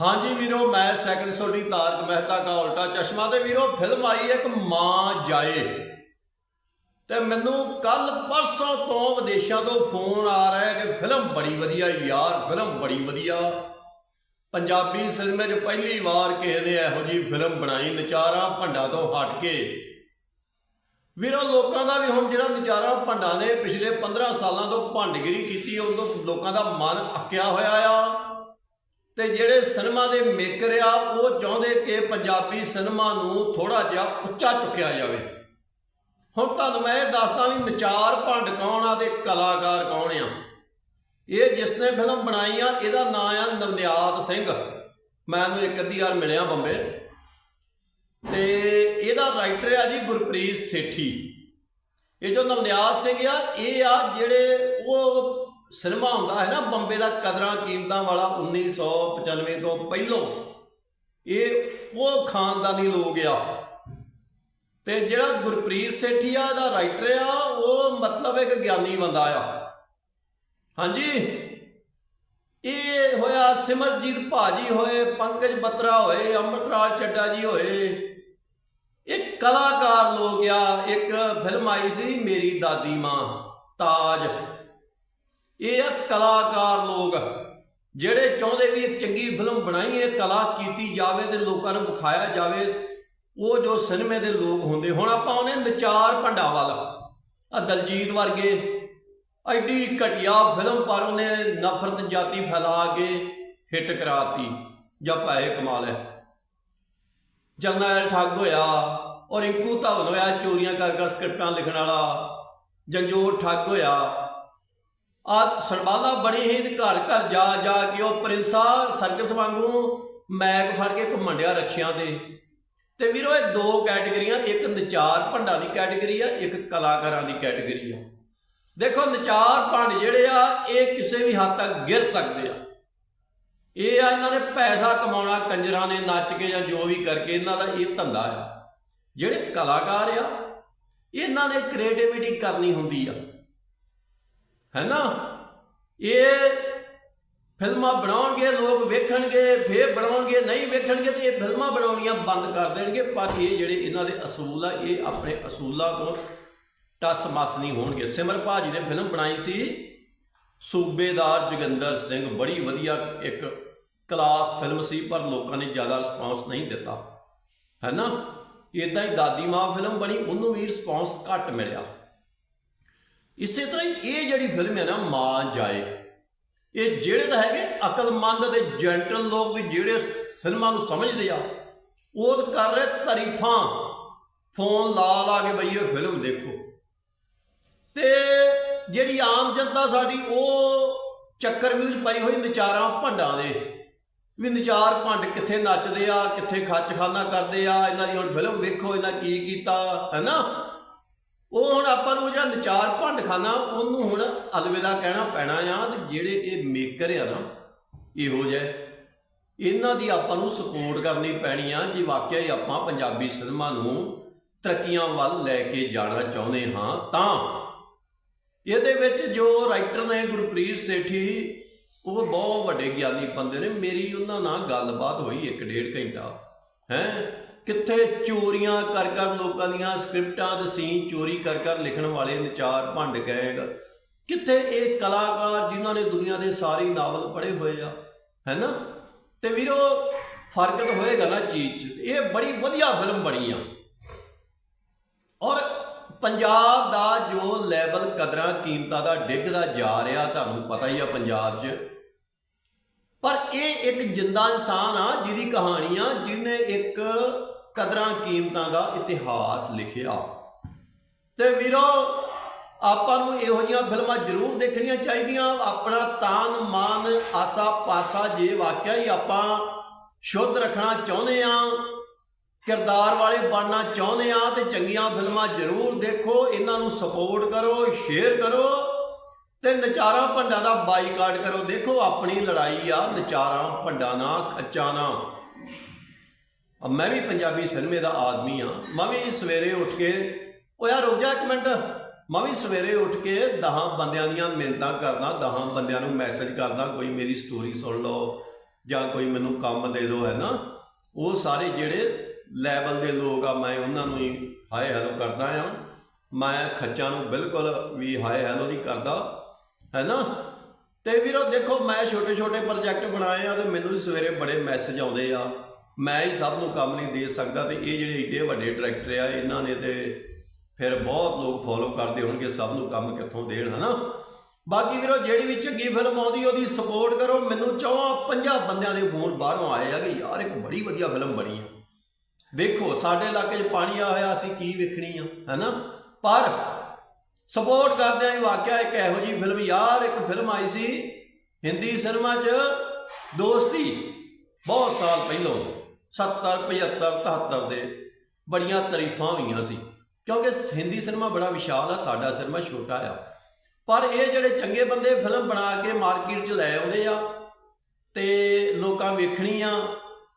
ਹਾਂਜੀ ਵੀਰੋ, ਮੈਂ ਸੈਕੰਡ ਸੋਡੀ ਤਾਰਕ ਮਹਿਤਾ ਕਾ ਉਲਟਾ ਚਸ਼ਮਾ ਤੇ ਵੀਰੋ ਫਿਲਮ ਆਈ ਇੱਕ ਮਾਂ ਜਾਏ। ਤੇ ਮੈਨੂੰ ਕੱਲ ਪਰਸੋਂ ਤੋਂ ਵਿਦੇਸ਼ਾਂ ਤੋਂ ਫੋਨ ਆ ਰਿਹਾ ਕਿ ਫਿਲਮ ਬੜੀ ਵਧੀਆ ਯਾਰ ਫਿਲਮ ਬੜੀ ਵਧੀਆ। ਪੰਜਾਬੀ ਸਿਨੇਮੇ 'ਚ ਪਹਿਲੀ ਵਾਰ ਕਿਸੇ ਨੇ ਇਹੋ ਜੀ ਫਿਲਮ ਬਣਾਈ ਨਚਾਰਾਂ ਭੰਡਾਂ ਤੋਂ ਹਟ ਕੇ। ਵੀਰੋ, ਲੋਕਾਂ ਦਾ ਵੀ ਹੁਣ ਜਿਹੜਾ ਨਚਾਰਾਂ ਭੰਡਾਂ ਨੇ, ਪਿਛਲੇ 15 ਸਾਲਾਂ ਤੋਂ ਭੰਡਗਿਰੀ ਕੀਤੀ, ਉਦੋਂ ਲੋਕਾਂ ਦਾ ਮਨ ਅੱਕਿਆ ਹੋਇਆ ਆ। ਤੇ ਜਿਹੜੇ ਸਿਨੇਮਾ ਦੇ ਮੇਕਰ ਆ, ਉਹ ਚਾਹੁੰਦੇ ਕਿ ਪੰਜਾਬੀ ਸਿਨੇਮਾ ਨੂੰ ਥੋੜਾ ਜਿਹਾ ਉੱਚਾ ਚੁੱਕਿਆ ਜਾਵੇ। ਹੁਣ ਤੁਹਾਨੂੰ ਮੈਂ ਇਹ ਦੱਸਦਾ ਵੀ ਨਚਾਰ ਭੰਡ ਕੌਣ ਆ ਤੇ ਕਲਾਕਾਰ ਕੌਣ ਆ। ਇਹ ਜਿਸ ਨੇ ਫਿਲਮ ਬਣਾਈ ਆ, ਇਹਦਾ ਨਾਂ ਆ ਨਵਨਿਆਤ ਸਿੰਘ। ਮੈਂ ਇਹਨੂੰ ਇੱਕ ਅੱਧੀ ਵਾਰ ਮਿਲਿਆ ਬੰਬੇ। ਤੇ ਇਹਦਾ ਰਾਈਟਰ ਆ ਜੀ ਗੁਰਪ੍ਰੀਤ ਸੇਠੀ। ਇਹ ਜੋ ਨਵਨਿਆਤ ਸਿੰਘ ਆ, ਇਹ ਆ ਜਿਹੜੇ ਉਹ ਸਿਨੇਮਾ ਹੁੰਦਾ ਹੈ ਨਾ ਬੰਬੇ ਦਾ ਕਦਰਾਂ ਕੀਮਤਾਂ ਵਾਲਾ 1995 ਤੋਂ ਪਹਿਲੋਂ। ਇਹ ਉਹ ਖਾਨਦਾਨੀ ਲੋਕ ਆ। ਤੇ ਜਿਹੜਾ ਗੁਰਪ੍ਰੀਤ ਸੇਠੀਆ ਦਾ ਰਾਈਟਰ ਆ, ਉਹ ਮਤਲਬ ਇੱਕ ਗਿਆਨੀ ਬੰਦਾ ਆ। ਹਾਂਜੀ? ਇਹ ਹੋਇਆ ਸਿਮਰਜੀਤ ਭਾਜੀ ਹੋਏ, ਪੰਕਜ ਬੱਤਰਾ ਹੋਏ, ਅੰਮ੍ਰਿਤਰਾਜ ਚੱਡਾ ਜੀ ਹੋਏ। ਇਹ ਕਲਾਕਾਰ ਲੋਕ ਆ, ਇੱਕ ਫਿਲਮ ਆਈ ਸੀ, ਮੇਰੀ ਦਾਦੀ ਮਾਂ, ਤਾਜ। ਇਹ ਆ ਕਲਾਕਾਰ ਲੋਕ, ਜਿਹੜੇ ਚਾਹੁੰਦੇ ਵੀ ਇੱਕ ਚੰਗੀ ਫਿਲਮ ਬਣਾਈਏ ਕਲਾ ਕੀਤੀ ਜਾਵੇ ਤੇ ਲੋਕਾਂ ਨੂੰ ਵਿਖਾਇਆ ਜਾਵੇ, ਉਹ ਜੋ ਸਿਨੇਮੇ ਦੇ ਲੋਕ ਹੁੰਦੇ, ਹੁਣ ਆਪਾਂ ਉਹਨੇ ਨਚਾਰ ਭੰਡਾ ਵੱਲ ਆ ਦਲਜੀਤ ਵਰਗੇ, ਐਡੀ ਘਟੀਆ ਫਿਲਮ ਪਰ ਉਹਨੇ ਨਫ਼ਰਤ ਜਾਤੀ ਫੈਲਾ ਕੇ ਹਿੱਟ ਕਰਾਤੀ, ਜਾਂ ਪੈਸੇ ਕਮਾ ਲਏ। ਜਰਨੈਲ ਠੱਗ ਹੋਇਆ, ਔਰ ਰਿੰਕੂ ਧਵਨ ਹੋਇਆ, ਚੋਰੀਆਂ ਕਰ ਕਰ ਸਕ੍ਰਿਪਟਾਂ ਲਿਖਣ ਵਾਲਾ। ਜੰਜੋਰ ਠੱਗ ਹੋਇਆ ਆ ਸਰਬਾਲਾ ਬਣੀ ਹੀ ਘਰ ਘਰ ਜਾ ਜਾ ਕੇ ਉਹ ਪ੍ਰਿੰਸਾ ਸਰਕਸ ਵਾਂਗੂ ਮੈਗ ਫੜ ਕੇ ਘੁੰਮਣ ਡਿਆ ਰਕਸ਼ਿਆਂ ਤੇ। ਤੇ ਵੀਰੋ, ਇਹ ਦੋ ਕੈਟਾਗਰੀਆਂ, ਇੱਕ ਨਚਾਰ ਭੰਡਾਂ ਦੀ ਕੈਟਾਗਰੀ ਆ, ਇੱਕ ਕਲਾਕਾਰਾਂ ਦੀ ਕੈਟੇਗਰੀ ਆ। ਦੇਖੋ, ਨਚਾਰ ਭੰਡ ਜਿਹੜੇ ਆ, ਇਹ ਕਿਸੇ ਵੀ ਹੱਦ ਤੱਕ ਗਿਰ ਸਕਦੇ ਆ। ਇਹ ਆ ਇਹਨਾਂ ਨੇ ਪੈਸਾ ਕਮਾਉਣਾ ਕੰਜਰਾਂ ਨੇ ਨੱਚ ਕੇ ਜਾਂ ਜੋ ਵੀ ਕਰਕੇ ਇਹਨਾਂ ਦਾ ਇਹ ਧੰਦਾ ਆ। ਜਿਹੜੇ ਕਲਾਕਾਰ ਆ, ਇਹਨਾਂ ਨੇ ਕ੍ਰੀਏਟੀਵਿਟੀ ਕਰਨੀ ਹੁੰਦੀ ਆ। ਹੈ ਨਾ ਇਹ ਫਿਲਮਾਂ ਬਣਾਉਣਗੇ, ਲੋਕ ਵੇਖਣਗੇ, ਫੇਰ ਬਣਾਉਣਗੇ, ਨਹੀਂ ਵੇਖਣਗੇ ਤੇ ਇਹ ਫਿਲਮਾਂ ਬਣਾਉਣੀਆਂ ਬੰਦ ਕਰ ਦੇਣਗੇ। ਪਰ ਇਹ ਜਿਹੜੇ ਇਹਨਾਂ ਦੇ ਅਸੂਲ ਆ, ਇਹ ਆਪਣੇ ਅਸੂਲਾਂ ਤੋਂ ਟਸ ਮਸ ਨਹੀਂ ਹੋਣਗੇ। ਸਿਮਰ ਭਾਜੀ ਨੇ ਫਿਲਮ ਬਣਾਈ ਸੀ, ਸੂਬੇਦਾਰ ਜੋਗਿੰਦਰ ਸਿੰਘ। ਬੜੀ ਵਧੀਆ ਇੱਕ ਕਲਾਸ ਫਿਲਮ ਸੀ, ਪਰ ਲੋਕਾਂ ਨੇ ਜ਼ਿਆਦਾ ਰਿਸਪਾਂਸ ਨਹੀਂ ਦਿੱਤਾ। ਹੈ ਨਾ ਇਦਾਂ ਹੀ ਦਾਦੀ ਮਾਂ ਫਿਲਮ ਬਣੀ, ਉਹਨੂੰ ਵੀ ਰਿਸਪਾਂਸ ਘੱਟ ਮਿਲਿਆ। ਇਸੇ ਤਰ੍ਹਾਂ ਹੀ ਇਹ ਜਿਹੜੀ ਫਿਲਮ ਹੈ ਨਾ, ਮਾਂ ਜਾਏ। ਇਹ ਜਿਹੜੇ ਤਾਂ ਹੈਗੇ ਅਕਲਮੰਦ ਤੇ ਜੈਂਟਲ ਲੋਕ ਵੀ ਜਿਹੜੇ ਸਿਨੇਮਾ ਨੂੰ ਸਮਝਦੇ ਆ, ਉਹ ਕਰ ਰਹੇ ਤਾਰੀਫਾਂ। ਫੋਨ ਲਾ ਲਾ ਕੇ ਬਈ ਇਹ ਫਿਲਮ ਦੇਖੋ। ਤੇ ਜਿਹੜੀ ਆਮ ਜਨਤਾ ਸਾਡੀ, ਉਹ ਚੱਕਰ ਵਿਊਜ ਪਾਈ ਹੋਈ ਨਚਾਰਾਂ ਭੰਡਾਂ ਦੇ। ਵੀ ਨਚਾਰ ਭੰਡ ਕਿੱਥੇ ਨੱਚਦੇ ਆ, ਕਿੱਥੇ ਖੱਚ ਖਾਨਾ ਕਰਦੇ ਆ, ਇਹਨਾਂ ਦੀ ਹੁਣ ਫਿਲਮ ਵੇਖੋ, ਇਹਨਾਂ ਕੀ ਕੀਤਾ ਹੈਨਾ ਉਹ ਹੁਣ ਆਪਾਂ ਨੂੰ ਜਿਹੜਾ ਨਚਾਰ ਭੰਡ ਖਾਨਾ, ਉਹਨੂੰ ਹੁਣ ਅਲਵਿਦਾ ਕਹਿਣਾ ਪੈਣਾ ਆ ਤੇ ਜਿਹੜੇ ਇਹ ਮੇਕਰ ਆ ਨਾ, ਇਹੋ ਜਿਹੇ, ਇਹਨਾਂ ਦੀ ਆਪਾਂ ਨੂੰ ਸਪੋਰਟ ਕਰਨੀ ਪੈਣੀ ਆ ਜੇ ਵਾਕਿਆ ਹੀ ਆਪਾਂ ਪੰਜਾਬੀ ਸਿਨੇਮਾ ਨੂੰ ਤਰੱਕੀਆਂ ਵੱਲ ਲੈ ਕੇ ਜਾਣਾ ਚਾਹੁੰਦੇ ਹਾਂ ਤਾਂ। ਇਹਦੇ ਵਿੱਚ ਜੋ ਰਾਈਟਰ ਨੇ ਗੁਰਪ੍ਰੀਤ ਸੇਠੀ, ਉਹ ਬਹੁਤ ਵੱਡੇ ਗਿਆਨੀ ਬੰਦੇ ਨੇ, ਮੇਰੀ ਉਹਨਾਂ ਨਾਲ ਗੱਲਬਾਤ ਹੋਈ ਇੱਕ ਡੇਢ ਘੰਟਾ, ਹੈ। ਕਿੱਥੇ ਚੋਰੀਆਂ ਕਰ ਕਰ ਲੋਕਾਂ ਦੀਆਂ ਸਕ੍ਰਿਪਟਾਂ ਦੇ ਸੀਨ ਚੋਰੀ ਕਰ ਕਰ ਲਿਖਣ ਵਾਲੇ ਨਚਾਰ ਭੰਡ ਗਏਗਾ ਕਿੱਥੇ ਇਹ ਕਲਾਕਾਰ ਜਿਨ੍ਹਾਂ ਨੇ ਦੁਨੀਆ ਦੇ ਸਾਰੇ ਨਾਵਲ ਪੜ੍ਹੇ ਹੋਏ ਆ, ਹੈਨਾ? ਤੇ ਵੀਰੋ, ਫ਼ਰਕ ਤਾਂ ਹੋਏਗਾ ਨਾ ਚੀਜ਼ 'ਚ। ਇਹ ਬੜੀ ਵਧੀਆ ਫਿਲਮ ਬਣੀ ਆ। ਔਰ ਪੰਜਾਬ ਦਾ ਜੋ ਲੈਵਲ ਕਦਰਾਂ ਕੀਮਤਾਂ ਦਾ ਡਿੱਗਦਾ ਜਾ ਰਿਹਾ, ਤੁਹਾਨੂੰ ਪਤਾ ਹੀ ਆ ਪੰਜਾਬ 'ਚ। ਪਰ ਇਹ ਇੱਕ ਜਿੰਦਾ ਇਨਸਾਨ ਆ ਜਿਹਦੀ ਕਹਾਣੀ ਆ, ਜਿਹਨੇ ਇੱਕ ਕਦਰਾਂ ਕੀਮਤਾਂ ਦਾ ਇਤਿਹਾਸ ਲਿਖਿਆ। ਤੇ ਵੀਰੋ, ਆਪਾਂ ਨੂੰ ਇਹੋ ਜਿਹੀਆਂ ਫਿਲਮਾਂ ਜ਼ਰੂਰ ਦੇਖਣੀਆਂ ਚਾਹੀਦੀਆਂ। ਆਪਣਾ ਤਾਨ, ਮਾਨ, ਆਸਾ ਪਾਸਾ ਜੇ ਵਾਕਿਆ ਹੀ ਆਪਾਂ ਸ਼ੁੱਧ ਰੱਖਣਾ ਚਾਹੁੰਦੇ ਆ ਕਿਰਦਾਰ ਵਾਲੇ ਬਣਨਾ ਚਾਹੁੰਦੇ ਆ ਤੇ ਚੰਗੀਆਂ ਫਿਲਮਾਂ ਜ਼ਰੂਰ ਦੇਖੋ। ਇਹਨਾਂ ਨੂੰ ਸਪੋਰਟ ਕਰੋ ਸ਼ੇਅਰ ਕਰੋ, ਤੇ ਨਚਾਰਾਂ ਭੰਡਾਂ ਦਾ ਬਾਈਕਾਟ ਕਰੋ। ਦੇਖੋ, ਆਪਣੀ ਲੜਾਈ ਆ ਨਚਾਰਾਂ ਭੰਡਾਂ ਨਾਲ ਖੱਚਾਂ ਨਾਲ। ਅਬ ਮੈਂ ਵੀ ਪੰਜਾਬੀ ਸਿਨੇਮੇ ਦਾ ਆਦਮੀ ਆ ਮੈਂ ਵੀ ਸਵੇਰੇ ਉੱਠ ਕੇ ਓ ਯਾਰ ਰੁਕ ਜਾ ਇੱਕ ਮਿੰਟ। ਮੈਂ ਵੀ ਸਵੇਰੇ ਉੱਠ ਕੇ 10 ਬੰਦਿਆਂ ਦੀਆਂ ਮਿਹਨਤਾਂ ਕਰਦਾ 10 ਬੰਦਿਆਂ ਨੂੰ ਮੈਸੇਜ ਕਰਦਾ, ਕੋਈ ਮੇਰੀ ਸਟੋਰੀ ਸੁਣ ਲਓ ਜਾਂ ਕੋਈ ਮੈਨੂੰ ਕੰਮ ਦੇ ਦਿਓ ਹੈ ਨਾ? ਉਹ ਸਾਰੇ ਜਿਹੜੇ ਲੈਵਲ ਦੇ ਲੋਕ ਆ, ਮੈਂ ਉਹਨਾਂ ਨੂੰ ਹੀ ਹਾਏ ਹੈਲੋ ਕਰਦਾ ਆ। ਮੈਂ ਖੱਚਾਂ ਨੂੰ ਬਿਲਕੁਲ ਵੀ ਹਾਏ ਹੈਲੋ ਨਹੀਂ ਕਰਦਾ, ਹੈ ਨਾ? ਤੇ ਵੀਰੋ ਦੇਖੋ, ਮੈਂ ਛੋਟੇ ਛੋਟੇ ਪ੍ਰੋਜੈਕਟ ਬਣਾਏ ਆ ਤੇ ਮੈਨੂੰ ਵੀ ਸਵੇਰੇ ਬੜੇ ਮੈਸੇਜ ਆਉਂਦੇ ਆ। ਮੈਂ ਹੀ ਸਭ ਨੂੰ ਕੰਮ ਨਹੀਂ ਦੇ ਸਕਦਾ ਤੇ ਇਹ ਜਿਹੜੇ ਏਡੇ ਵੱਡੇ ਡਾਇਰੈਕਟਰ ਆ, ਇਹਨਾਂ ਨੇ ਤੇ ਫਿਰ ਬਹੁਤ ਲੋਕ ਫੋਲੋ ਕਰਦੇ ਹੋਣਗੇ, ਸਭ ਨੂੰ ਕੰਮ ਕਿੱਥੋਂ ਦੇਣ, ਹਨਾ? ਬਾਕੀ ਵੀਰੋ, ਜਿਹੜੀ ਵੀ ਚੰਗੀ ਫਿਲਮ ਆਉਂਦੀ, ਉਹਦੀ ਸਪੋਰਟ ਕਰੋ। ਮੈਨੂੰ ਚੌਹਾਂ ਪੰਜਾਂ ਬੰਦਿਆਂ ਦੇ ਫੋਨ ਬਾਹਰੋਂ ਆਏ ਆ ਕਿ ਯਾਰ, ਇੱਕ ਬੜੀ ਵਧੀਆ ਫਿਲਮ ਬਣੀ ਆ। ਦੇਖੋ ਸਾਡੇ ਇਲਾਕੇ 'ਚ ਪਾਣੀ ਆ ਹੋਇਆ, ਅਸੀਂ ਕੀ ਵੇਖਣੀ ਆ, ਹੈਨਾ? ਪਰ ਸਪੋਰਟ ਕਰਦੇ ਆਂ ਵਾਕਿਆ ਇੱਕ ਇਹੋ ਜੀ ਫਿਲਮ ਯਾਰ, ਇੱਕ ਫਿਲਮ ਆਈ ਸੀ ਹਿੰਦੀ ਸਿਨੇਮਾ 'ਚ ਦੋਸਤੀ, ਬਹੁਤ ਸਾਲ ਪਹਿਲਾਂ। 70 75 73 ਦੇ ਬੜੀਆਂ ਤਾਰੀਫਾਂ ਹੋਈਆਂ ਸੀ। ਕਿਉਂਕਿ ਹਿੰਦੀ ਸਿਨੇਮਾ ਬੜਾ ਵਿਸ਼ਾਲ ਆ, ਸਾਡਾ ਸਿਨੇਮਾ ਛੋਟਾ ਆ। ਪਰ ਇਹ ਜਿਹੜੇ ਚੰਗੇ ਬੰਦੇ ਫਿਲਮ ਬਣਾ ਕੇ ਮਾਰਕੀਟ 'ਚ ਲੈ ਆਉਂਦੇ ਆ ਤੇ ਲੋਕਾਂ ਵੇਖਣੀ ਆ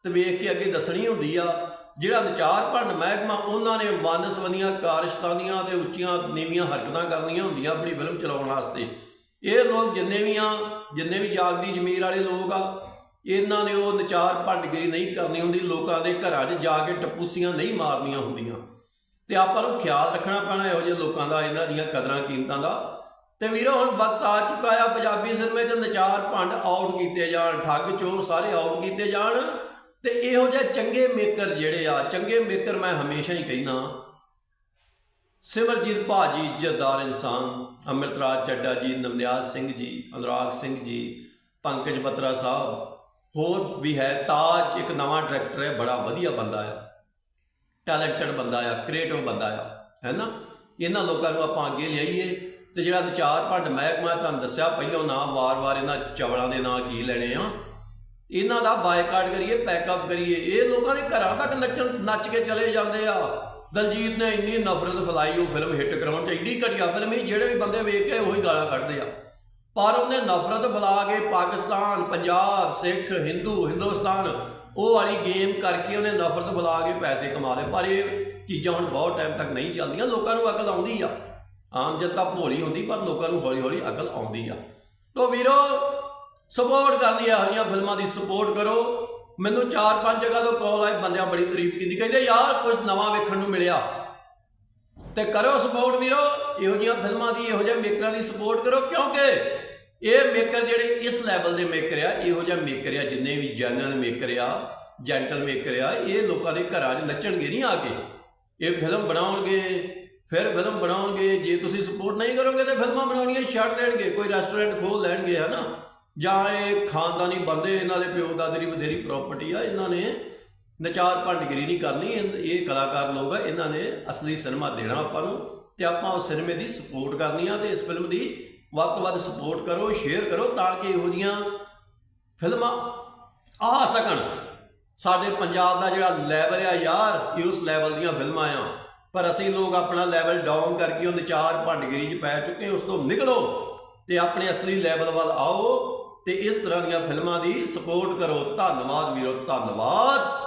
ਤੇ ਵੇਖ ਕੇ ਅੱਗੇ ਦੱਸਣੀ ਹੁੰਦੀ ਆ, ਜਿਹੜਾ ਨਚਾਰ ਭੰਡ ਮਹਿਕਮਾ ਉਹਨਾਂ ਨੇ ਵਨਸਵਨੀਆਂ ਕਾਰਜਸਤਾਨੀਆਂ ਤੇ ਉੱਚੀਆਂ ਨੀਵੀਆਂ ਹਰਕਤਾਂ ਕਰਨੀਆਂ ਹੁੰਦੀਆਂ ਆਪਣੀ ਫਿਲਮ ਚਲਾਉਣ ਵਾਸਤੇ। ਇਹ ਲੋਕ ਜਿੰਨੇ ਵੀ ਆ, ਜਿੰਨੇ ਵੀ ਜਾਗਦੀ ਜ਼ਮੀਰ ਵਾਲੇ ਲੋਕ ਆ ਇਹਨਾਂ ਨੇ ਉਹ ਨਚਾਰ ਭੰਡਗਿਰੀ ਨਹੀਂ ਕਰਨੀ ਹੁੰਦੀ, ਲੋਕਾਂ ਦੇ ਘਰਾਂ 'ਚ ਜਾ ਕੇ ਟਪੂਸੀਆਂ ਨਹੀਂ ਮਾਰਨੀਆਂ ਹੁੰਦੀਆਂ। ਤੇ ਆਪਾਂ ਨੂੰ ਖਿਆਲ ਰੱਖਣਾ ਪੈਣਾ ਇਹੋ ਜਿਹੇ ਲੋਕਾਂ ਦਾ, ਇਹਨਾਂ ਦੀਆਂ ਕਦਰਾਂ ਕੀਮਤਾਂ ਦਾ। ਤੇ ਵੀਰੋ, ਹੁਣ ਵਕਤ ਆ ਚੁੱਕਾ ਆ, ਪੰਜਾਬੀ ਸਿਨੇਮੇ 'ਚ ਨਚਾਰ ਭੰਡ ਆਊਟ ਕੀਤੇ ਜਾਣ, ਠੱਗ ਚੋਰ ਸਾਰੇ ਆਊਟ ਕੀਤੇ ਜਾਣ। ਤੇ ਇਹੋ ਜਿਹੇ ਚੰਗੇ ਮੇਕਰ ਜਿਹੜੇ ਆ, ਚੰਗੇ ਮੇਕਰ ਮੈਂ ਹਮੇਸ਼ਾ ਹੀ ਕਹਿੰਦਾ ਸਿਮਰਜੀਤ ਭਾਜੀ ਇੱਜ਼ਤਦਾਰ ਇਨਸਾਨ, ਅੰਮ੍ਰਿਤਰਾਜ ਚੱਡਾ ਜੀ ਨਵਨਿਆਸ ਸਿੰਘ ਜੀ, ਅਨੁਰਾਗ ਸਿੰਘ ਜੀ, ਪੰਕਜ ਬਤਰਾ ਸਾਹਿਬ ਹੋਰ ਵੀ ਹੈ, ਤਾਜ ਇੱਕ ਨਵਾਂ ਡਾਇਰੈਕਟਰ ਹੈ, ਬੜਾ ਵਧੀਆ ਬੰਦਾ ਆ। ਟੈਲੈਂਟਡ ਬੰਦਾ ਆ ਕ੍ਰੀਏਟਿਵ ਬੰਦਾ ਆ, ਹੈ ਨਾ? ਇਹਨਾਂ ਲੋਕਾਂ ਨੂੰ ਆਪਾਂ ਅੱਗੇ ਲਿਆਈਏ ਤੇ ਜਿਹੜਾ ਵਿਚਾਰ ਭੰਡ ਮਹਿਕਮਾ ਤੁਹਾਨੂੰ ਦੱਸਿਆ, ਪਹਿਲਾਂ ਨਾ ਵਾਰ-ਵਾਰ ਇਹਨਾਂ ਚਵਲਾਂ ਦੇ ਨਾਂ ਕੀ ਲੈਣੇ ਆ। ਇਹਨਾਂ ਦਾ ਬਾਈਕਾਟ ਕਰੀਏ ਪੈਕਅਪ ਕਰੀਏ, ਇਹ ਲੋਕਾਂ ਦੇ ਘਰਾਂ ਤੱਕ ਨੱਚਣ, ਨੱਚ ਕੇ ਚਲੇ ਜਾਂਦੇ ਆ। ਦਲਜੀਤ ਨੇ ਇੰਨੀ ਨਫ਼ਰਤ ਫੈਲਾਈ, ਉਹ ਫਿਲਮ ਹਿੱਟ ਕਰਾਉਣ ਚ ਇੰਨੀ ਘਟੀਆ ਫਿਲਮ ਸੀ, ਜਿਹੜੇ ਵੀ ਬੰਦੇ ਵੇਖ ਕੇ ਉਹੀ ਗਾਲਾਂ ਕੱਢਦੇ ਆ। ਪਰ ਉਹਨੇ ਨਫ਼ਰਤ ਬੁਲਾ ਕੇ ਪਾਕਿਸਤਾਨ, ਪੰਜਾਬ, ਸਿੱਖ, ਹਿੰਦੂ, ਹਿੰਦੁਸਤਾਨ, ਉਹ ਵਾਲੀ ਗੇਮ ਕਰਕੇ ਉਹਨੇ ਨਫ਼ਰਤ ਬੁਲਾ ਕੇ ਪੈਸੇ ਕਮਾ ਲਏ। ਪਰ ਇਹ ਚੀਜ਼ਾਂ ਹੁਣ ਬਹੁਤ ਟਾਈਮ ਤੱਕ ਨਹੀਂ ਚੱਲਦੀਆਂ। ਲੋਕਾਂ ਨੂੰ ਅਕਲ ਆਉਂਦੀ ਆ। ਆਮ ਜਨਤਾ ਭੋਲੀ ਹੁੰਦੀ, ਪਰ ਲੋਕਾਂ ਨੂੰ ਹੌਲੀ ਹੌਲੀ ਅਕਲ ਆਉਂਦੀ ਆ। ਤੋ ਵੀਰੋ ਸਪੋਰਟ ਕਰਨੀ ਆ ਹਰੀਆਂ ਫਿਲਮਾਂ ਦੀ ਸਪੋਰਟ ਕਰੋ। ਮੈਨੂੰ 4-5 ਜਗ੍ਹਾ ਤੋਂ ਕਾਲ ਆਏ, ਬੰਦਿਆਂ ਬੜੀ ਤਾਰੀਫ ਕੀਤੀ। ਕਹਿੰਦੇ, ਯਾਰ ਕੁਝ ਨਵਾਂ ਵੇਖਣ ਨੂੰ ਮਿਲਿਆ। ਤੇ ਕਰੋ ਸਪੋਰਟ ਵੀਰੋ, ਇਹੋ ਜਿਹੀਆਂ ਫਿਲਮਾਂ ਦੀ, ਇਹੋ ਜਿਹੇ ਮੇਕਰਾਂ ਦੀ ਸਪੋਰਟ ਕਰੋ, ਕਿਉਂਕਿ ਇਹ ਮੇਕਰ ਜਿਹੜੇ ਇਸ ਲੈਵਲ ਦੇ ਮੇਕਰ ਆ, ਇਹੋ ਜਿਹਾ ਮੇਕਰ ਆ, ਜਿੰਨੇ ਵੀ ਜੈਨੂਅਨ ਮੇਕਰ ਆ ਜੈਂਟਲ ਮੇਕਰ ਆ, ਇਹ ਲੋਕਾਂ ਦੇ ਘਰਾਂ 'ਚ ਨੱਚਣਗੇ ਨਹੀਂ ਆ ਕੇ। ਇਹ ਫਿਲਮ ਬਣਾਉਣਗੇ, ਫਿਰ ਫਿਲਮ ਬਣਾਉਣਗੇ, ਜੇ ਤੁਸੀਂ ਸਪੋਰਟ ਨਹੀਂ ਕਰੋਗੇ ਤੇ ਫਿਲਮਾਂ ਬਣਾਉਣੀਆਂ ਛੱਡ ਦੇਣਗੇ, ਕੋਈ ਰੈਸਟੋਰੈਂਟ ਖੋਲ ਲੈਣਗੇ, ਹਨਾ? ਜਾਂ ਇਹ ਖਾਨਦਾਨੀ ਬੰਦੇ, ਇਹਨਾਂ ਦੇ ਪਿਓ ਦਾਦੇ ਦੀ ਬਥੇਰੀ ਪ੍ਰਾਪਰਟੀ ਆ, ਇਹਨਾਂ ਨੇ ਨਚਾਰ ਭੰਡਗਿਰੀ ਨਹੀਂ ਕਰਨੀ, ਇਹ ਇਹ ਕਲਾਕਾਰ ਲੋਕ ਆ, ਇਹਨਾਂ ਨੇ ਅਸਲੀ ਸਿਨੇਮਾ ਦੇਣਾ ਆਪਾਂ ਨੂੰ, ਤੇ ਆਪਾਂ ਉਸ ਸਿਨੇਮੇ ਦੀ ਸਪੋਰਟ ਕਰਨੀ ਆ ਤੇ ਇਸ ਫਿਲਮ ਦੀ ਵੱਧ ਤੋਂ ਵੱਧ ਸਪੋਰਟ ਕਰੋ ਸ਼ੇਅਰ ਕਰੋ, ਤਾਂ ਕਿ ਇਹੋ ਜੀਆਂ ਫਿਲਮਾਂ ਆ ਸਕਣ। ਸਾਡੇ ਪੰਜਾਬ ਦਾ ਜਿਹੜਾ ਲੈਵਲ ਆ ਯਾਰ, ਇਹ ਉਸ ਲੈਵਲ ਦੀਆਂ ਫਿਲਮਾਂ ਆ। ਪਰ ਅਸੀਂ ਲੋਕ ਆਪਣਾ ਲੈਵਲ ਡਾਊਨ ਕਰਕੇ ਉਹ ਨਚਾਰ ਭੰਡਗਿਰੀ 'ਚ ਪੈ ਚੁੱਕੇ ਉਸ ਤੋਂ ਨਿਕਲੋ ਤੇ ਆਪਣੇ ਅਸਲੀ ਲੈਵਲ ਵੱਲ ਆਓ ਤੇ ਇਸ ਤਰ੍ਹਾਂ ਦੀਆਂ ਫਿਲਮਾਂ ਦੀ ਸਪੋਰਟ ਕਰੋ। ਧੰਨਵਾਦ ਵੀਰੋ, ਧੰਨਵਾਦ।